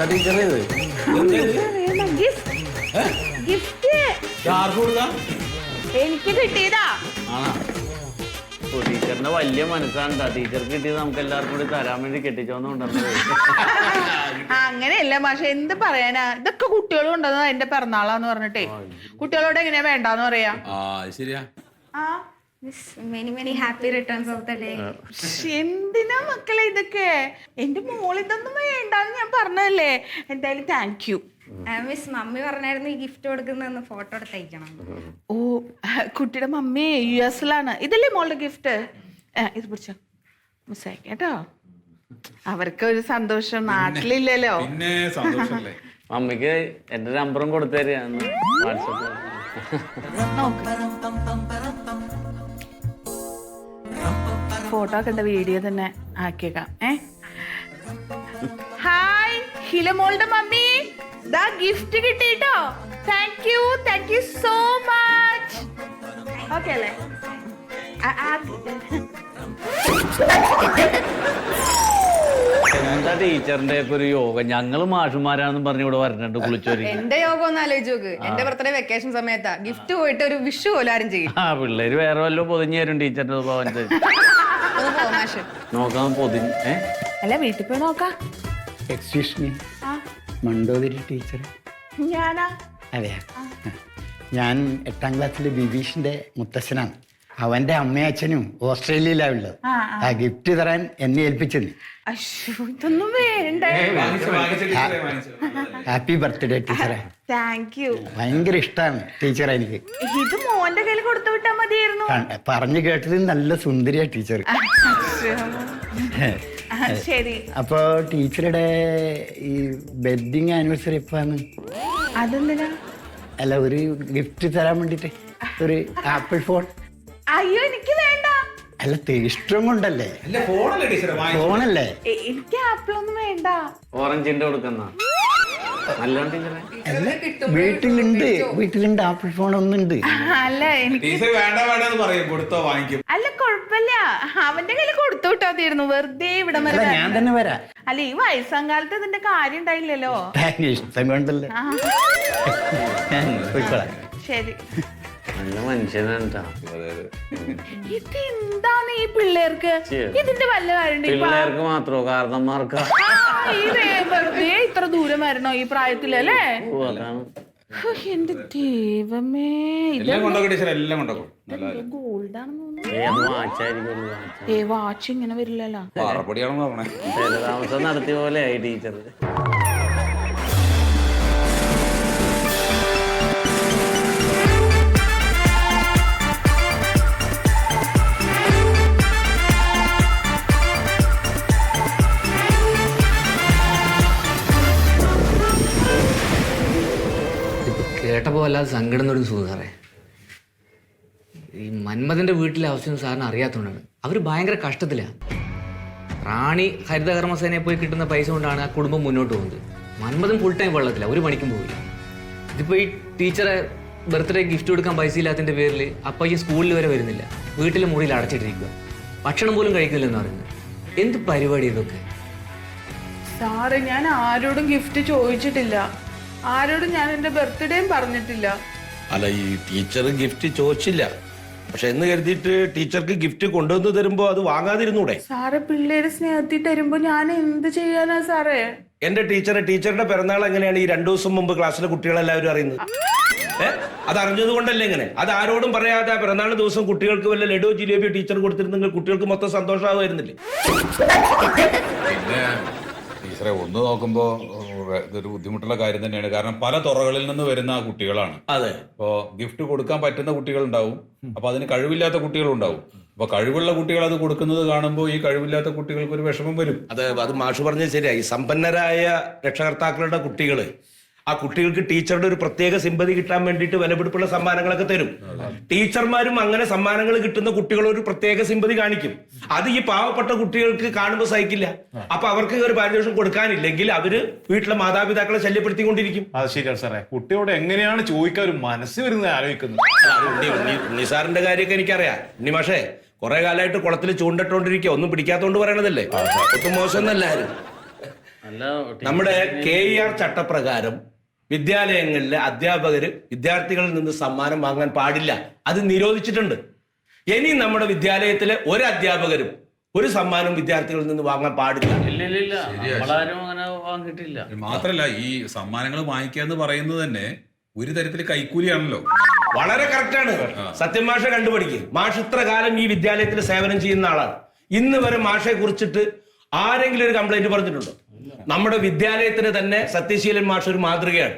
എന്താ ടീച്ചറേ ഇത്? ഗിഫ്റ്റ് ആർക്ക് കൊടുക്കാം എനിക്ക് കിട്ടിയതാ. ആണോ. ഓ, ടീച്ചറിന്റെ വലിയ മനസ്സാണ്. ടീച്ചർക്ക് കിട്ടിയത് നമുക്ക് എല്ലാവർക്കും കൂടി തരാൻ വേണ്ടി കെട്ടിച്ചോന്നുണ്ടെന്നത് ആ, അങ്ങനെയല്ല പക്ഷെ എന്ത് പറയാനാ? ഇതൊക്കെ കുട്ടികൾ കൊണ്ടുവന്നത് എന്റെ പിറന്നാളാന്ന് പറഞ്ഞിട്ടേ. കുട്ടികളോട് എങ്ങനെയാ വേണ്ടാന്ന് പറയാ? ആ ശരിയാ. ആ. Many many happy returns of the day ശ്ശ്, എന്തിനാ മക്കളെ ഇതൊക്കെ? എന്റെ മോളിതൊന്നും വേണ്ടെന്ന് വേണ്ടാന്ന് ഞാൻ പറഞ്ഞല്ലേ എന്തായാലും താങ്ക് യു മിസ് മമ്മി പറഞ്ഞായിരുന്നു ഈ ഗിഫ്റ്റ് കൊടുക്കുന്ന ഫോട്ടോ എടുത്ത് അയക്കണം. ഓ കുട്ടിയുടെ മമ്മി യു എസിലാണ്. ഇതല്ലേ മോളുടെ ഗിഫ്റ്റ് ഇത് പിടിച്ചോ. മിസ് കേട്ടോ. അവർക്ക് ഒരു സന്തോഷം നാട്ടിലില്ലല്ലോ. പിന്നെ സന്തോഷല്ലേ? മമ്മിക്ക് എന്റെ നമ്പറും കൊടുത്തരികയാണ് വാട്സപ്പിൽ ഫോട്ടോ കണ്ട വീഡിയോ തന്നെ ആക്കിയേക്കാം. ഏ? ഹായ് ഹിലമോളുടെ മമ്മി. ദാ gift കിട്ടിട്ടോ. Thank you thank you so much okay അല്ലേ? എന്താ ടീച്ചറിന്റെ ഒരു യോഗം? ഞങ്ങൾ മാഷുമാരാണെന്ന് പറഞ്ഞ് ഇവിടെ വരണുണ്ട് കുളിച്ചോരി. എന്റെ യോഗം ഒന്ന് ആലോചിച്ച് നോക്ക്. എന്റെ ബർത്ത്ഡേ വെക്കേഷൻ സമയത്താ. ഗിഫ്റ്റ് പോയിട്ട് ഒരു വിഷു പോലും ആരും ചെയ്യും ആ പിള്ളേര് വേറെ വല്ലതും പൊതിഞ്ഞു തരും ടീച്ചറിന്റെ സ്വഭാവം അനുസരിച്ച്. ഒന്ന് പോ മാഷ്. നോക്കാൻ പൊതിഞ്ഞ് ഏ? അല്ല വീട്ടിൽ പോയി നോക്കാം. എക്സ്ക്യൂസ് മീ ആ. മണ്ടോതിരി ടീച്ചർ. ഞാനാ? അതെയാ? ഞാൻ എട്ടാം ക്ലാസ്സിലെ ബിബീഷിന്റെ മുത്തശ്ശനാണ്. അവന്റെ അമ്മയും അച്ഛനും ഓസ്ട്രേലിയയിലാണ് ഉള്ളത് ആ, ഗിഫ്റ്റ് തരാൻ എന്നെ ഏൽപ്പിച്ചെന്ന്. അശ്ശോ ഇതൊന്നും വേണ്ട. ഹാപ്പി ബർത്ത്ഡേ ടീച്ചറെ. താങ്ക് യു ഭയങ്കര ഇഷ്ടമാണ് ടീച്ചറെ എനിക്ക്. ഇത് മോന്റെ കയ്യിൽ കൊടുത്തു വിട്ടാ മതിയായിരുന്നു. പറഞ്ഞു കേട്ടത് നല്ല സുന്ദരിയാ ടീച്ചർ ആ, ശരി. അപ്പോ ടീച്ചറുടെ ഈ വെഡിങ് ആനിവേഴ്സറി എപ്പാന്ന് അതെന്തിനാ? അല്ല ഒരു ഗിഫ്റ്റ് തരാൻ വേണ്ടിട്ട്. ഒരു ആപ്പിൾ ഫോൺ. അയ്യോ എനിക്ക് വേണ്ട. അല്ല ഇഷ്ടം കൊണ്ടല്ലേ? അല്ല ഫോണല്ലേ ടീച്ചറെ വാങ്ങിച്ചു ഫോണല്ലേ? എ- എനിക്ക് ആപ്പിളൊന്നും വേണ്ട. ഓറഞ്ചിന്റെ കൊടുക്കുന്ന. നല്ലോണം ടീച്ചറെ. അല്ല വീട്ടിലുണ്ട് വീട്ടിലുണ്ട് ആപ്പിൾ ഫോൺ ഒന്നുണ്ട്. അല്ല എനിക്ക് ടീച്ചർ വേണ്ട വേണ്ട എന്ന് പറയും. കൊടുത്തോ വാങ്ങിക്കും. അല്ല കുഴപ്പമില്ല അവന്റെ കയ്യിൽ കൊടുത്തു വിട്ടോ തീരുന്നു വെറുതെ ഇവിടെ അല്ല ഞാൻ തന്നെ വരാം. അല്ല ഈ വയസ്സാം കാലത്ത് ഇതിന്റെ കാര്യം ഉണ്ടായില്ലല്ലോ. ഇഷ്ടം കൊണ്ടല്ലേ. ആ, പോയിക്കോളാം. ശരി. നല്ല മനുഷ്യനാണ് ട്ടാ. ഇത് എന്താണ് ഈ പിള്ളേർക്ക്? ഇതിന്റെ വല്ല കാര്യം പിള്ളേർക്ക് മാത്രമോ കാരണന്മാർക്ക് ഈ വേ- വെറുതെ ഇത്ര ദൂരം വരണോ ഈ പ്രായത്തിലല്ലേ അതാണ്. ഹോ, എന്റെ ദൈവമേ ഇത് എല്ലാം കൊണ്ടോക്കെ ടീച്ചർ എല്ലാം കൊണ്ടോക്കും നല്ല ഗോൾഡ് ആണെന്ന് തോന്നുന്നു. ഏത് വാച്ചായിരിക്കും വാച്ച്. ഏ വാച്ച് ഇങ്ങനെ വരില്ലല്ലോ. പാറപ്പൊടിയാണെന്ന് നടത്തിയ പോലെ ആയി ടീച്ചർ കേട്ടപ്പോൾ വല്ലാതെ സങ്കടം തുടങ്ങി സുഖം സാറേ. ഈ മന്മഥന്റെ വീട്ടിലെ അവസ്ഥയൊന്നും സാറിന് അറിയാത്തതുകൊണ്ടാണ് അവർ ഭയങ്കര കഷ്ടത്തിലാണ് റാണി ഹരിതകർമ്മസേനയെ പോയി കിട്ടുന്ന പൈസ കൊണ്ടാണ് ആ കുടുംബം മുന്നോട്ട് പോകുന്നത്. മന്മഥൻ ഫുൾ ടൈം വെള്ളത്തില്ല ഒരു പണിക്കും പോവില്ല. ഇതിപ്പോൾ ഈ ടീച്ചറെ ബർത്ത്ഡേ ഗിഫ്റ്റ് കൊടുക്കാൻ പൈസ ഇല്ലാത്തതിന്റെ പേരിൽ അപ്പയ്യ സ്കൂളിൽ വരെ വരുന്നില്ല. വീട്ടിലെ മുറിയിൽ അടച്ചിട്ടിരിക്കുക ഭക്ഷണം പോലും കഴിക്കില്ലെന്ന് പറയുന്നത്. എന്ത് പരിപാടി ഇതൊക്കെ? സാറേ ഞാൻ ആരോടും ഗിഫ്റ്റ് ചോദിച്ചിട്ടില്ല. ആരോടും ഞാൻ എന്റെ ബർത്ത്ഡേയും പറഞ്ഞിട്ടില്ല. അല്ല ഈ ടീച്ചർ ഗിഫ്റ്റ് ചോദിച്ചില്ല. പക്ഷെ എന്ന് കരുതിയിട്ട് ടീച്ചർക്ക് ഗിഫ്റ്റ് കൊണ്ടുവന്ന് തരുമ്പോ അത് വാങ്ങാതിരുന്നൂടെ? സാറ് പിള്ളേരെ സ്നേഹത്തിൽ തരുമ്പോ ഞാൻ എന്ത് ചെയ്യാനാ സാറേ? എന്റെ ടീച്ചറെ ടീച്ചറുടെ പിറന്നാൾ എങ്ങനെയാണ് ഈ രണ്ടു ദിവസം മുമ്പ് ക്ലാസ്സിലെ കുട്ടികളെല്ലാവരും അറിയുന്നത്? അത് അറിഞ്ഞത് കൊണ്ടല്ലേ ഇങ്ങനെ? അത് ആരോടും പറയാതെ പിറന്നാൾ ദിവസം കുട്ടികൾക്ക് വല്ല ലഡു ജിലേബിയോ ടീച്ചർ കൊടുത്തിരുന്നെങ്കിൽ കുട്ടികൾക്ക് മൊത്തം സന്തോഷമാകുമായിരുന്നില്ലേ ടീച്ചറെ ഒന്ന് നോക്കുമ്പോ ഇതൊരു ബുദ്ധിമുട്ടുള്ള കാര്യം തന്നെയാണ്. കാരണം പല തുറകളിൽ നിന്ന് വരുന്ന കുട്ടികളാണ്. അതെ. ഇപ്പോ ഗിഫ്റ്റ് കൊടുക്കാൻ പറ്റുന്ന കുട്ടികൾ കുട്ടികളുണ്ടാവും അപ്പൊ അതിന് കഴിവില്ലാത്ത കുട്ടികളുണ്ടാവും. അപ്പൊ കഴിവുള്ള കുട്ടികൾ അത് കൊടുക്കുന്നത് കാണുമ്പോൾ ഈ കഴിവില്ലാത്ത കുട്ടികൾക്ക് ഒരു വിഷമം വരും. അതെ അത് മാഷ് പറഞ്ഞത് ശരിയായി സമ്പന്നരായ രക്ഷകർത്താക്കളുടെ കുട്ടികൾ ആ കുട്ടികൾക്ക് ടീച്ചറുടെ ഒരു പ്രത്യേക സിമ്പതി കിട്ടാൻ വേണ്ടിയിട്ട് വിലപിടിപ്പുള്ള സമ്മാനങ്ങളൊക്കെ തരും. ടീച്ചർമാരും അങ്ങനെ സമ്മാനങ്ങൾ കിട്ടുന്ന കുട്ടികൾ ഒരു പ്രത്യേക സിമ്പതി കാണിക്കും. അത് ഈ പാവപ്പെട്ട കുട്ടികൾക്ക് കാണുമ്പോൾ സഹിക്കില്ല. അപ്പൊ അവർക്ക് ഒരു പാരിതോഷം കൊടുക്കാനില്ലെങ്കിൽ അവർ വീട്ടിലെ മാതാപിതാക്കളെ ശല്യപ്പെടുത്തിക്കൊണ്ടിരിക്കും. അത് ശരിയാണ് സാറേ. കുട്ടിയോട് എങ്ങനെയാണ് ചോദിക്കാൻ ഒരു മനസ്സ് വരുന്നത് ആലോചിക്കുന്നത് ഉണ്ണിസാറിന്റെ കാര്യമൊക്കെ എനിക്കറിയാം. ഉണ്ണി മാഷേ കുറെ കാലമായിട്ട് കുളത്തിൽ ചൂണ്ടിട്ടോണ്ടിരിക്കുക ഒന്നും പിടിക്കാത്തോണ്ട് പറയണതല്ലേ? ഒട്ടും മോശം എന്നല്ലാരും നല്ല നമ്മുടെ കെ ഇ ആർ ചട്ടപ്രകാരം വിദ്യാലയങ്ങളിലെ അധ്യാപകർ വിദ്യാർത്ഥികളിൽ നിന്ന് സമ്മാനം വാങ്ങാൻ പാടില്ല. അത് നിരോധിച്ചിട്ടുണ്ട്. ഇനി നമ്മുടെ വിദ്യാലയത്തിലെ ഒരു അധ്യാപകരും ഒരു സമ്മാനം വിദ്യാർത്ഥികളിൽ നിന്ന് വാങ്ങാൻ പാടില്ല. വാങ്ങിയിട്ടില്ല. മാത്രല്ല ഈ സമ്മാനങ്ങൾ വാങ്ങിക്കുക എന്ന് പറയുന്നത് തന്നെ ഒരു തരത്തിൽ കൈക്കൂലിയാണല്ലോ. വളരെ കറക്റ്റാണ് സത്യം മാഷ കണ്ടുപിടിക്കുക മാഷ് ഇത്ര കാലം ഈ വിദ്യാലയത്തിൽ സേവനം ചെയ്യുന്ന ആളാണ്. ഇന്ന് വരെ മാഷെ കുറിച്ചിട്ട് ആരെങ്കിലും ഒരു കംപ്ലൈന്റ് പറഞ്ഞിട്ടുണ്ടോ? നമ്മുടെ വിദ്യാലയത്തിന് തന്നെ സത്യശീലൻ മാഷ് ഒരു മാതൃകയാണ്.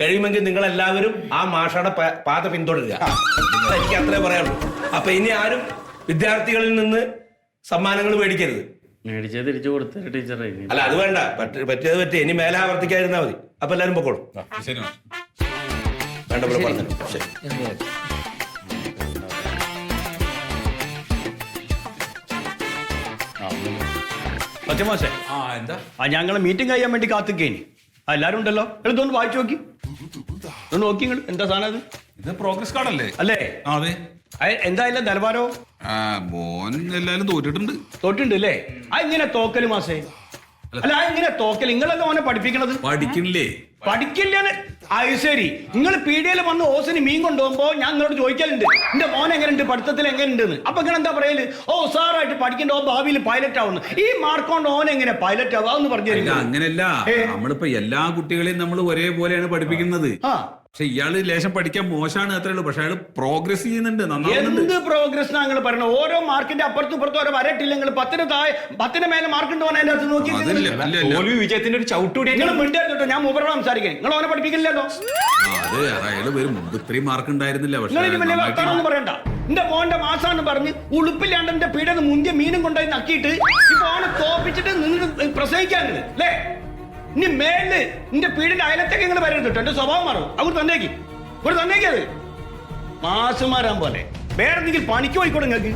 കഴിയുമെങ്കിൽ നിങ്ങൾ എല്ലാവരും ആ മാഷയുടെ പാത പിന്തുടരുക. എനിക്ക് അത്രേ പറയാനുള്ളൂ. അപ്പൊ ഇനി ആരും വിദ്യാർത്ഥികളിൽ നിന്ന് സമ്മാനങ്ങൾ മേടിക്കരുത്. മേടിച്ചത് തിരിച്ചു കൊടുത്ത ടീച്ചറെ അല്ല അത് വേണ്ട. പറ്റ- പറ്റിയത് പറ്റി ഇനി മേലെ ആവർത്തിക്കാതിരുന്നാ മതി. അപ്പൊ എല്ലാവരും പൊക്കോളും. വേണ്ട പറഞ്ഞു ശരി. സത്യമാസേ ആ എന്താ? ആ ഞങ്ങളെ മീറ്റിംഗ് കഴിയാൻ വേണ്ടി കാത്തിക്കേനി. ആ എല്ലാരും ഉണ്ടല്ലോ? എടുത്തൊന്ന് വായിച്ചു നോക്കി. ഒന്ന് നോക്കി നിങ്ങൾ എന്താ സാധനം അത്? ഇത് പ്രോഗ്രസ് കാർഡ് അല്ലേ? ആ അതെ. എന്തായാലും നിലവാരോ? ആ മോൻ എല്ലാരും തോറ്റിട്ടുണ്ട്. തോറ്റിണ്ട് അല്ലേ? ആ ഇങ്ങനെ തോക്കൽ മാസേ അല്ല. ആ ഇങ്ങനെ തോക്കൽ നിങ്ങളല്ലേ ഓനെ പഠിപ്പിക്കണത്? പഠിക്കണില്ലേ? പഠിക്കില്ലെന്ന് അത് ശരി. നിങ്ങൾ പീഡിയയിൽ വന്ന് ഓസിന് മീൻ കൊണ്ടുപോകുമ്പോ ഞാൻ നിങ്ങളോട് ചോദിക്കലുണ്ട്. എന്റെ മോൻ എങ്ങനെയുണ്ട് പഠിത്തത്തിൽ എങ്ങനെയുണ്ടെന്ന് അപ്പൊ ഇങ്ങനെ എന്താ പറയൽ? ഓ സാറായിട്ട് പഠിക്കണ്ട ഓ ഭാവിയിൽ പൈലറ്റ് ആവുന്നു. ഈ മാർക്ക് കൊണ്ട് ഓൻ എങ്ങനെ പൈലറ്റ് ആവാന്ന് പറഞ്ഞു അങ്ങനെയല്ല. നമ്മളിപ്പോ എല്ലാ കുട്ടികളെയും നമ്മൾ ഒരേപോലെയാണ് പഠിപ്പിക്കുന്നത്. ആ. പക്ഷെ ഇയാൾ ലേശം പഠിക്കാൻ മോശമാണ് അത്രേ ഉള്ളൂ. പക്ഷെ അയാൾ പ്രോഗ്രസ് ചെയ്യുന്നുണ്ട്. എന്ത് പ്രോഗ്രസ് നിങ്ങൾ പറയണത്? ഓരോ മാർക്കിന്റെ അപ്പുറത്തും ഇപ്പുറത്തും ഓരോ വരട്ടില്ല. നിങ്ങൾ പത്തിന് താഴെ പത്തിന് മേലെ മാർക്ക് ഉണ്ടോ അതിന്റെ അകത്ത് നോക്കി അതില്ല ഇല്ല, ഇല്ല. വിജയത്തിന്റെ ഒരു ചവിട്ടുകൂടി നിങ്ങൾ മിണ്ടായിരുന്നു ഞാൻ മുമ്പ് സംസാരിക്കാൻ നിങ്ങൾ ഓനെ പഠിപ്പിക്കില്ലല്ലോ ആ, അതെ അയാൾ വരും മുമ്പ് ഇത്രയും മാർക്ക് ഉണ്ടായിരുന്നില്ല പക്ഷെ പറയണ്ട. എന്റെ മോന്റെ മാസാന്ന് പറഞ്ഞ് ഉളുപ്പില്ലാണ്ട് എന്റെ പീഡന്ന് മുന്തിയ മീനും കൊണ്ടുപോയി നക്കിയിട്ട് ഇപ്പൊ ഓനെ തോപ്പിച്ചിട്ട് നിങ്ങൾ പ്രസവിക്കാൻ അല്ലേ? ഇനി മേൽ നിന്റെ പീടിന്റെ അയലത്തേക്ക് നിങ്ങൾ വരരുത് കേട്ടോ എന്റെ സ്വഭാവം മാറും. അവർ തന്നേക്ക്. ഇവിടെ തന്നേക്ക് അത്. മാസുമാരാൻ പോലെ. വേറെ എന്തെങ്കിലും പണിക്ക് പോയിക്കോട്ടെ നിങ്ങൾക്ക്.